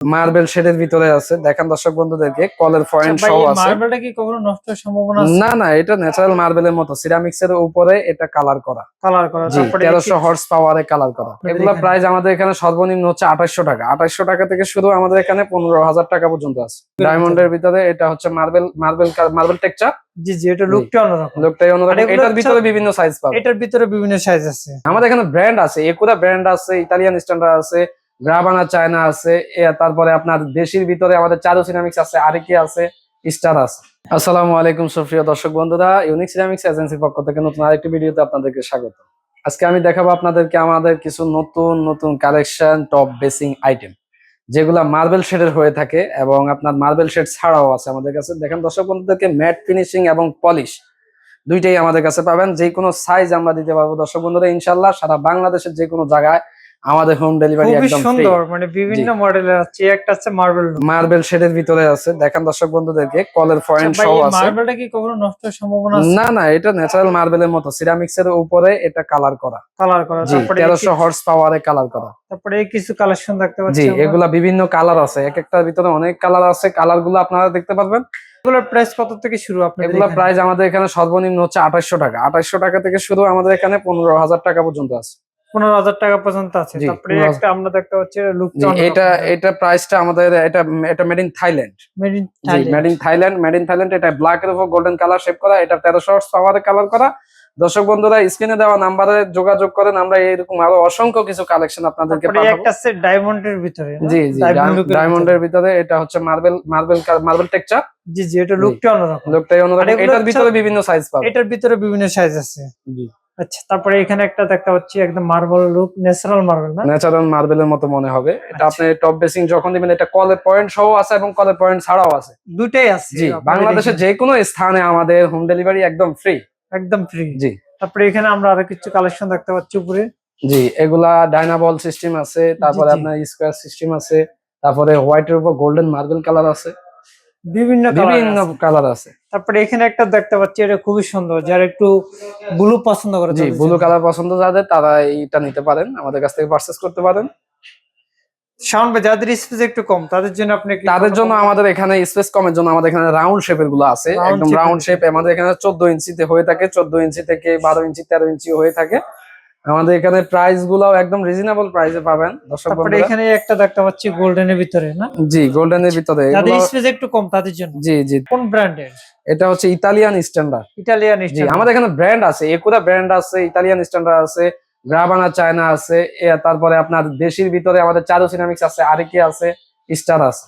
Marble শেডের ভিতরে আছে। দেখেন দর্শক বন্ধুদেরকে কলের পয়েন্ট আচ্ছা সহ আছে। মার্বেলটা কি কখনো নষ্ট হওয়ার সম্ভাবনা আছে? না না এটা ন্যাচারাল মার্বেলের মতো। সিরামিক্স এর উপরে এটা কালার করা। কালার করা জি তারপরে তেরোশো হর্স পাওয়ারে কালার করা এগুলা? প্রাইস আমাদের এখানে সর্বনিম্ন হচ্ছে আঠাশশো টাকা। আঠাশশো টাকা থেকে শুরু আমাদের এখানে পনেরো হাজার টাকা পর্যন্ত আছে। ডায়মন্ডের ভিতরে এটা হচ্ছে মার্বেল মার্বেল মার্বেল টেকচার জি জি এটা। লুকটা অন্যরকম। লোকটাই অন্যরকম। এটার ভিতরে বিভিন্ন সাইজ পাবে। এটার ভিতরে বিভিন্ন সাইজ আছে। আমাদের এখানে ব্র্যান্ড আছে। একুরা ব্র্যান্ড আছে ইতালিয়ান স্ট্যান্ডার্ড আছে গ্রাবানা চায়না আছে তারপরে আপনার দেশের ভিতরে আমাদের চারু সিরামিক্স আছে, আরেকি আছে স্টার আছে। আসসালামু আলাইকুম সুপ্রিয় দর্শক বন্ধুরা ইউনিক সিরামিক্স এজেন্সির পক্ষ থেকে নতুন আরেকটি ভিডিওতে আপনাদেরকে স্বাগত। আজকে আমি দেখাবো আপনাদেরকে আমাদের কিছু নতুন নতুন কালেকশন টপ বেসিং আইটেম যেগুলা মার্বেল শেডের হয়ে থাকে এবং আপনার মার্বেল শেড ছাড়াও আছে আমাদের কাছে। দেখেন দর্শক বন্ধুদেরকে ম্যাট ফিনিশিং এবং পলিশ দুইটাই আমাদের কাছে পাবেন। যে কোনো সাইজ আমরা দিতে পারব দর্শক বন্ধুরা ইনশাল্লাহ সারা বাংলাদেশের যে কোনো জায়গায় আমাদের হোম ডেলিভারি একদম সুন্দর মানে বিভিন্ন মডেলের আছে একটা আছে মার্বেল মার্বেল শেডের ভিতরে আছে। দেখেন দর্শক বন্ধুদেরকে কলের পয়েন্ট সহ আছে। মার্বেলটা কি কখনো নষ্ট হওয়ার সম্ভাবনা আছে? না না এটা ন্যাচারাল মার্বেলের মতো। সিরামিক্স এর উপরে এটা কালার করা। কালার করা তারপরে এই তেরোশো কি- হর্স পাওয়ারে কালার করা। তারপরে কিছু কালেকশন দেখতে পাচ্ছি জি। এগুলা বিভিন্ন কালার আছে। এক একটার ভিতরে অনেক কালার আছে। কালারগুলো আপনারা দেখতে পারবেন। এগুলোর প্রাইস কত থেকে শুরু আপনাদের এগুলা? প্রাইস আমাদের এখানে সর্বনিম্ন হচ্ছে আঠাশশো টাকা। আঠাশশো টাকা থেকে শুরু আমাদের এখানে পনেরো হাজার টাকা পর্যন্ত আছে। পনেরো হাজার টাকা পর্যন্ত আছে। তারপরে একটা আমরা দেখতে পাচ্ছি এটা এটা প্রাইসটা আমাদের এটা এটা made in Thailand made in made in Thailand made in Thailand এটা ব্ল্যাক এর উপর গোল্ডেন কালার শেপ করা এটা তেরোশো পাওয়ারে কালার করা। দর্শক বন্ধুরা স্ক্রিনে দেওয়া নাম্বারে যোগাযোগ করেন আমরা এরকম আরও অসংখ্য কিছু কালেকশন আপনাদেরকে একটা আছে ডায়মন্ডের ভিতরে জি জি ডায়মন্ডের ভিতরে। এটা হচ্ছে মার্বেল মার্বেল মার্বেল টেকচার। জি জি এটা লুকটা অন্যরকম। লোকটাই অন্যরকম। এটার ভিতরে বিভিন্ন সাইজ পাবে এটার ভিতরে বিভিন্ন সাইজ আছে। জি। আচ্ছা তারপরে এখানে একটা দেখতে পাচ্ছি একদম মার্বেল লুক ন্যাচারাল মার্বেল না? ন্যাচারাল মার্বেলের মতো মনে হবে। এটা আচ্ছা। আপনি টপ বেসিং যখন দিবেন এটা কলের পয়েন্ট সহ আছে এবং কলের পয়েন্ট ছাড়াও আছে। দুটাই আছে। জি বাংলাদেশের। যে কোনো স্থানে আমাদের হোম ডেলিভারি একদম ফ্রি একদম ফ্রি জি। তারপরে এখানে আমরা আরও কিছু কালেকশন দেখতে পাচ্ছি উপরে। জি এগুলা ডাইনাবল সিস্টেম আছে তারপরে আপনার স্কোয়ার সিস্টেম আছে তারপরে হোয়াইটের উপর গোল্ডেন মার্বেল কালার আছে। বিভিন্ন বিভিন্ন কালার আছে। তারপরে এখানে একটা দেখতে পাচ্ছি এটা খুবই সুন্দর। যারা একটু ব্লু পছন্দ করে জি ব্লু কালার পছন্দ যাদের তারা এইটা নিতে পারেন। আমাদের কাছ থেকে পারচেস করতে পারেন। ভাই যাদের স্পেস একটু কম তাদের জন্য আপনি তাদের জন্য আমাদের এখানে স্পেস কমের জন্য আমাদের এখানে রাউন্ড শেপেরগুলো আছে। একদম রাউন্ড শেপ আমাদের এখানে চোদ্দ ইঞ্চিতে হয়ে থাকে চোদ্দ ইঞ্চি থেকে বারো ইঞ্চি তেরো ইঞ্চি হয়ে থাকে। আমাদের এখানে প্রাইস গুলাও একদম রিজনেবল প্রাইসে পাবেন। দর্শক তারপরে এখানে একটা দেখতে পাচ্ছি গোল্ডেনের ভিতরে না? জি গোল্ডেনের ভিতরে। এগুলো- স্পেস একটু কম তাদের জন্য। জি জি। কোন ব্র্যান্ডের এটা হচ্ছে ইতালিয়ান স্ট্যান্ডার্ড ইটালিয়ান জি আমাদের এখানে ব্র্যান্ড আছে একুরা ব্র্যান্ড আছে ইতালিয়ান স্ট্যান্ডার্ড আছে গ্রাবানা চায়না আছে এ তারপরে আপনার দেশের ভিতরে আমাদের চারু সিরামিক্স আছে আরেকি আছে স্টার আছে।